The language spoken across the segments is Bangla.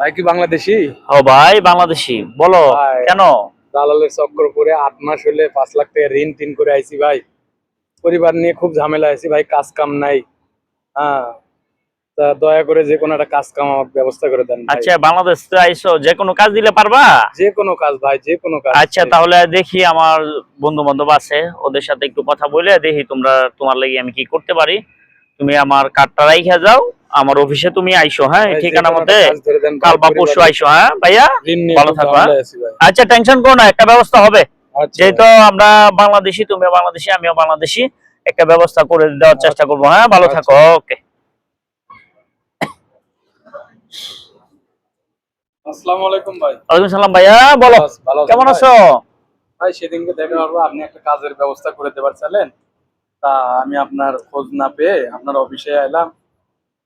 ভাই কি বাংলাদেশি? ও ভাই বাংলাদেশি। বলো কেন? দালালের চক্কর করে আট মাস হলে পাঁচ লাখ টাকা ঋণ টিন করে আইছি ভাই। পরিবার নিয়ে খুব ঝামেলা আছি ভাই কাজ কাম নাই। হ্যাঁ তা দয়া করে যে কোনো একটা কাজ কাম আমাকে ব্যবস্থা করে দেন আচ্ছা বাংলাদেশ তো আইসো যে কোনো কাজ দিলে পারবা? যে কোনো কাজ ভাই যে কোনো কাজ। আচ্ছা তাহলে দেখি আমার বন্ধু বান্ধব আছে ওদের সাথে একটু কথা বলে দেখি তোমরা তোমার লাগি আমি কি করতে পারি। তুমি আমার কার্ডটা রাইখা যাও আমার অফিসে তুমি আইসো হ্যাঁ? ঠিকানা কোনো মতে কাল বা পরশু আইসো হ্যাঁ? ভাইয়া ভালো খুব থাকো, ঝামেলায় আছি ভাই। আচ্ছা টেনশন করো না একটা ব্যবস্থা হবে। আচ্ছা যেহেতু আমরা বাংলাদেশি তুমিও বাংলাদেশি আমিও বাংলাদেশি একটা ব্যবস্থা করে দেওয়ার চেষ্টা করব হ্যাঁ? ভালো আচ্ছা। থাকো ওকে। আসসালামু আলাইকুম ভাই। ওয়ালাইকুম সালাম ভাইয়া বলো। কেমন আছো? ভাই সেদিনকে দেখা হলো আপনি একটা কাজের ব্যবস্থা করে দেবার চাইলেন? তা আমি আপনার খোঁজ না পেয়ে আপনার অফিসে এলাম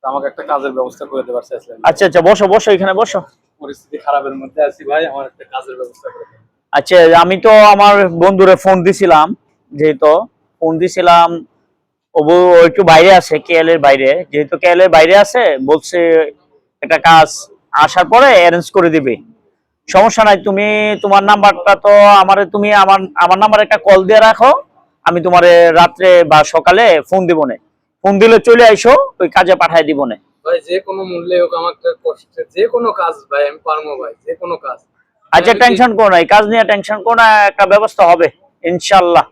আমাকে একটা কাজের ব্যবস্থা করে দেবার চাইছিলেন। আচ্ছা আচ্ছা বসো বসো এখানে বসো। পরিস্থিতি খারাপের মধ্যে আছি ভাই আমার একটা কাজের ব্যবস্থা করে আচ্ছা আমি তো আমার বন্ধুরে ফোন দিছিলাম যেহেতু ফোন দিছিলাম ও একটু বাইরে আছে কেএল এর বাইরে। যেহেতু কেএল এর বাইরে আছে বলছে একটা কাজ আসার পরে অ্যারেঞ্জ করে দিবে। সমস্যা নাই তুমি তোমার নাম্বারটা তো আমার তুমি আমার আমার নাম্বারে একটা কল দিয়ে রাখো। আমি তোমার রাত্রে বা সকালে ফোন দিব না। ফোন দিলে চলে আইসো ওই কাজে পাঠাই দিব না। ভাই যে কোনো মূল্যে হোক আমার কষ্টে। যে কোনো কাজ ভাই আমি পারব ভাই যে কোনো কাজ। আচ্ছা টেনশন করো না এই কাজ নিয়ে টেনশন করো না একটা ব্যবস্থা হবে ইনশাল্লাহ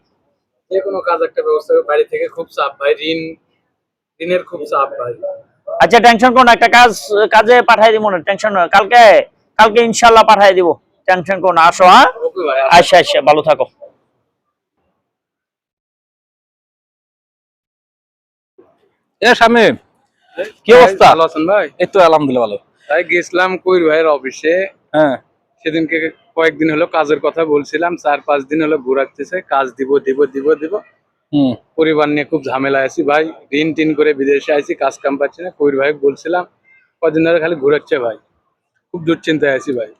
যে কোনো কাজ একটা ব্যবস্থা বাড়ি থেকে খুব চাপ ভাই ঋণ ঋণের খুব চাপ ভাই। আচ্ছা টেনশন করো না একটা কাজ কাজে পাঠাই দিব না টেনশন না কালকে কালকে ইনশাল্লাহ পাঠাই দিব। টেনশন করো না আসো হ্যাঁ? আচ্ছা আচ্ছা ভালো থাকো। এ শামিম কি অবস্থা? ভালো আছেন ভাই? এই তো আলহামদুলিল্লাহ ভালো। তাই গেছিলাম কইর ভাইয়ের অফিসে হ্যাঁ। সেদিনকে কয়েকদিন হলো কাজের কথা বলছিলাম চার পাঁচ দিন হলো ঘুরাচ্তেছে কাজ দিব দিব দিব দিব। হুম। পরিবার নিয়ে খুব ঝামেলা আছি ভাই ঋণ টিন করে বিদেশে আছি কাজ কাম পাচ্ছি না কবির ভাই বলছিলাম কদিন ধরে খালি ঘুরাচ্ছে ভাই। খুব দুশ্চিন্তায় আছি ভাই।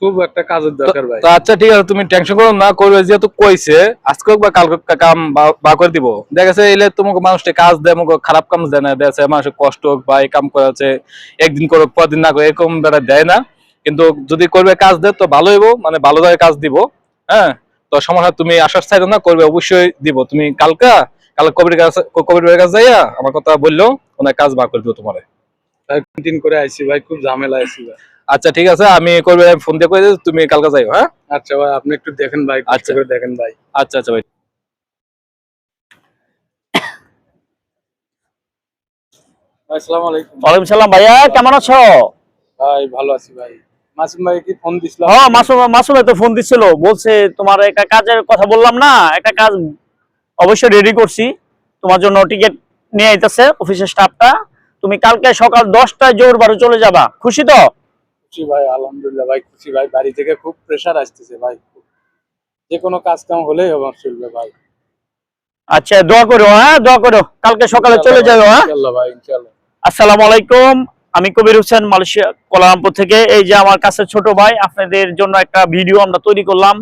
খুব একটা কাজের দরকার ভাই। তো আচ্ছা ঠিক আছে তুমি টেনশন করো না করবে যেহেতু কইছে আজকে বা কালকে কাম বা- করে দিব। এলে তোমাকে মানুষটা কাজ দেয় আমাকে খারাপ কাম দেয় না মানুষের কষ্ট হোক বা এই কাম একদিন করো পরদিন না করে এরকম বেড়া দেয় না। কিন্তু যদি করবে কাজ দেয় তো ভালো হইব মানে ভালো ধরে কাজ দিব হ্যাঁ? তো সমস্যা তুমি আসার চাইছো না করবে অবশ্যই দিব। তুমি কালকা কাল কবির কাছে কবির ভাইয়ের কাছে যাইয়া আমার কথা বলল ওনার কাজ বা করে দিব তোমার। টিন করে আইছি ভাই খুব ঝামেলা আছি ভাই। আচ্ছা ঠিক আছে আমি করবে ফোন দিয়ে করে তুমি কালকে যাইও হ্যাঁ? আচ্ছা ভাই আপনি একটু দেখেন ভাই আচ্ছা। করে দেখেন ভাই। আচ্ছা আচ্ছা ভাই। ভাই আসসালামু আলাইকুম। ওয়ালাইকুম সালাম ভাইয়া কেমন আছো? ভাই ভালো আছি ভাই। মাসুম ভাই কি ফোন দিছিল? হ্যাঁ মাসুম মাসুম তো ফোন দিছিল। বলছে তোমার একটা কাজের কথা বললাম না একটা কাজ অবশ্যই রেডি করছি। তোমার জন্য টিকিট নিয়ে আইতেছে অফিসের স্টাফটা তুমি কালকে সকাল দশটায় জোর বারো চলে যাবা। খুশি তো? খুশি ভাই আলহামদুলিল্লাহ ভাই খুশি ভাই। বাড়ি থেকে খুব প্রেসার আসতেছে ভাই। যে কোনো কাজ কাম হলেই হবে চলবে ভাই। আচ্ছা দোয়া করো হ্যাঁ? দোয়া করো। কালকে সকালে চলে যাব হ্যাঁ? ইনশাআল্লাহ ভাই ইনশাআল্লাহ আসসালামু আলাইকুম। আমি কবির হোসেন মালয়েশিয়া কোলালামপুর থেকে। এই যে আমার কাছে ছোট ভাই আপনাদের জন্য একটা ভিডিও আমরা তৈরি করলাম।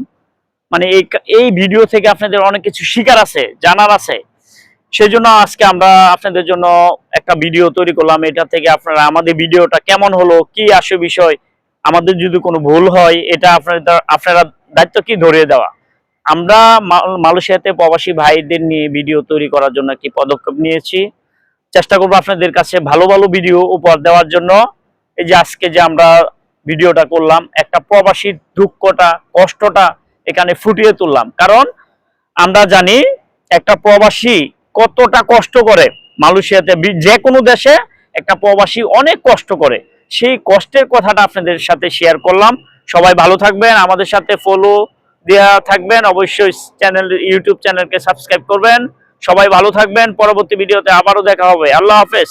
মানে এই এই ভিডিও থেকে আপনাদের অনেক কিছু শিকার আছে জানার আছে। সেই জন্য আজকে আমরা আপনাদের জন্য একটা ভিডিও তৈরি করলাম। এটা থেকে আপনারা আমাদের ভিডিওটা কেমন হলো, কি আসে বিষয়, আমাদের যদি কোনো ভুল হয়, এটা আপনারা আপনারা দায়িত্ব কি ধরিয়ে দেওয়া? আমরা মাল- মালয়েশিয়াতে প্রবাসী ভাইদের নিয়ে ভিডিও তৈরি করার জন্য কি পদক্ষেপ নিয়েছি। চেষ্টা করব আপনাদের কাছে ভালো ভালো ভিডিও উপহার দেওয়ার জন্য। এই যে আজকে যে আমরা ভিডিওটা করলাম, একটা প্রবাসীর দুঃখটা, কষ্টটা এখানে ফুটিয়ে তুললাম। কারণ আমরা জানি একটা প্রবাসী কতটা কষ্ট করে মালয়েশিয়াতে যে কোনো দেশে একটা প্রবাসী অনেক কষ্ট করে। সেই কষ্টের কথাটা আপনাদের সাথে শেয়ার করলাম। সবাই ভালো থাকবেন, আমাদের সাথে ফলো দেওয়া থাকবেন। অবশ্যই চ্যানেল ইউটিউব চ্যানেলকে সাবস্ক্রাইব করবেন। সবাই ভালো থাকবেন, পরবর্তী ভিডিওতে আবারও দেখা হবে। আল্লাহ হাফেজ।